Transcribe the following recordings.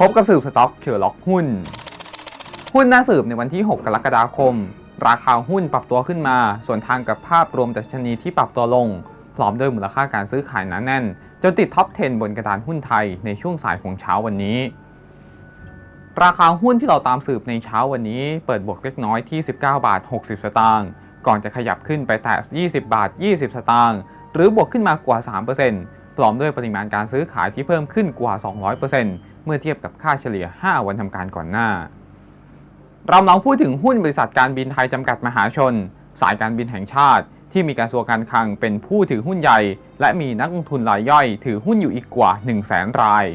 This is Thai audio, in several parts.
พบกับสืบสต็อกเขียวล็อกหุ้น หุ้นหน้าสืบในวันที่ 6 กรกฎาคม ราคาหุ้นปรับตัวขึ้นมา ส่วนทางกับภาพรวมดัชนีที่ปรับตัวลง พร้อมด้วยมูลค่าการซื้อขายหนาแน่น จนติดท็อป 10 บนกระดานหุ้นไทยในช่วงสายของเช้าวันนี้ ราคาหุ้นที่เราตามสืบในเช้าวันนี้ เปิดบวกเล็กน้อยที่ 19 บาท 60 สตางค์ก่อนจะขยับขึ้นไปแตะ20 บาท 20 สตางค์หรือบวกขึ้นมากว่า 3% พร้อมด้วยปริมาณการซื้อขายที่เพิ่มขึ้นกว่า 200%เมื่อเทียบกับค่าเฉลี่ย 5 วันทำการก่อนหน้า เราลองพูดถึงหุ้นบริษัทการบินไทยจำกัดมหาชน สายการบินแห่งชาติ ที่มีการสัวการคลังเป็นผู้ถือหุ้นใหญ่ และมีนักลงทุนรายย่อย ถือหุ้นอยู่อีกกว่า 1 0 0 0 0แสนราย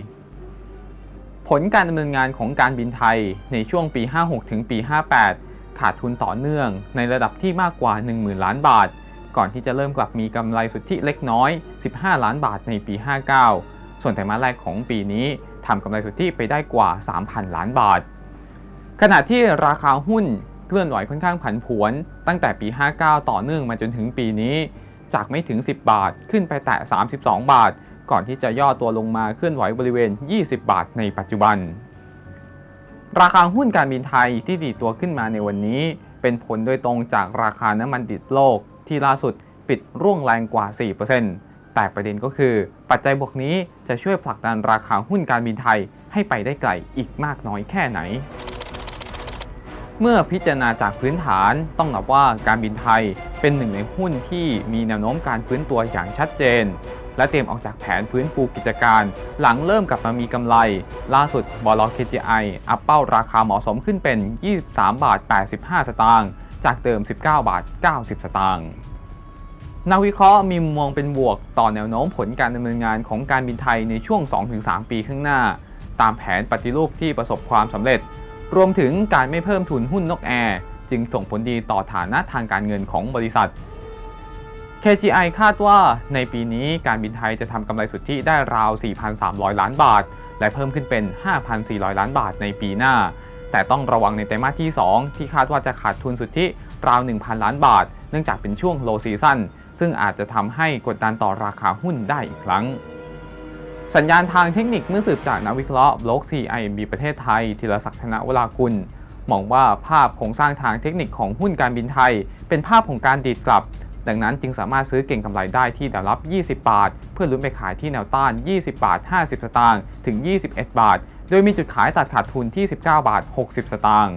ผลการดำเนินงานของการบินไทยในช่วงปี 56 ถึงปี 58 ขาดทุนต่อเนื่องในระดับที่มากกว่า 10,000 ล้านบาท ก่อนที่จะเริ่มกลับมีกำไรสุทธิเล็กน้อย 15 ล้านบาทในปี 59 ส่วนไตรมาสแรกของปีนี้ทำกำไรสุทธิไปได้กว่า 3,000 ล้านบาท ขณะที่ราคาหุ้นเคลื่อนไหวค่อนข้างผันผวน ตั้งแต่ปี 59 ต่อเนื่องมาจนถึงปีนี้ จากไม่ถึง 10 บาทขึ้นไปแตะ 32 บาท ก่อนที่จะย่อตัวลงมาเคลื่อนไหวบริเวณ 20 บาทในปัจจุบัน ราคาหุ้นการบินไทยที่ดีตัวขึ้นมาในวันนี้ เป็นผลโดยตรงจากราคาน้ำมันดิบโลก ที่ล่าสุดปิดร่วงแรงกว่า 4%แต่ประเด็นก็คือ ปัจจัยบวกนี้จะช่วยผลักดันราคาหุ้นการบินไทยให้ไปได้ไกลอีกมากน้อยแค่ไหน เมื่อพิจารณาจากพื้นฐานต้องนับว่าการบินไทยเป็นหนึ่งในหุ้นที่มีแนวโน้มการฟื้นตัวอย่างชัดเจน และเตรียมออกจากแผนฟื้นฟูกิจการ หลังเริ่มกลับมามีกำไร ล่าสุดบล KGI อัพเป้าราคาเหมาะสมขึ้นเป็น 23 บาท 85 สตางค์จากเดิม 19 บาท 90 สตางค์นักวิเคราะห์มีมุมมองเป็นบวกต่อแนวโน้มผลการดำเนินงานของการบินไทยในช่วง 2-3 ปีข้างหน้า ตามแผนปฏิรูปที่ประสบความสำเร็จ รวมถึงการไม่เพิ่มทุนหุ้นนกแอร์จึงส่งผลดีต่อฐานะทางการเงินของบริษัท KGI คาดว่าในปีนี้การบินไทยจะทำกำไรสุทธิได้ราว 4,300 ล้านบาท และเพิ่มขึ้นเป็น 5,400 ล้านบาทในปีหน้า แต่ต้องระวังในไตรมาสที่ 2 ที่คาดว่าจะขาดทุนสุทธิราว 1,000 ล้านบาท เนื่องจากเป็นช่วง low season ซึ่งอาจจะทำให้กดดันต่อราคาหุ้นได้อีกครั้ง สัญญาณทางเทคนิคเมื่อสืบจากนักวิเคราะห์บล็อก CIMB ประเทศไทยธีรศักดิ์ธนวรากุลมองว่าภาพโครงสร้างทางเทคนิคของหุ้นการบินไทย เป็นภาพของการดีดกลับ ดังนั้นจึงสามารถซื้อเก่งกำไรได้ที่แนวรับ 20 บาท เพื่อลุ้นไปขายที่แนวต้าน 20 บาท 50 สตางค์ถึง 21 บาท โดยมีจุดขายตัดขาดทุนที่ 19 บาท 60 สตางค์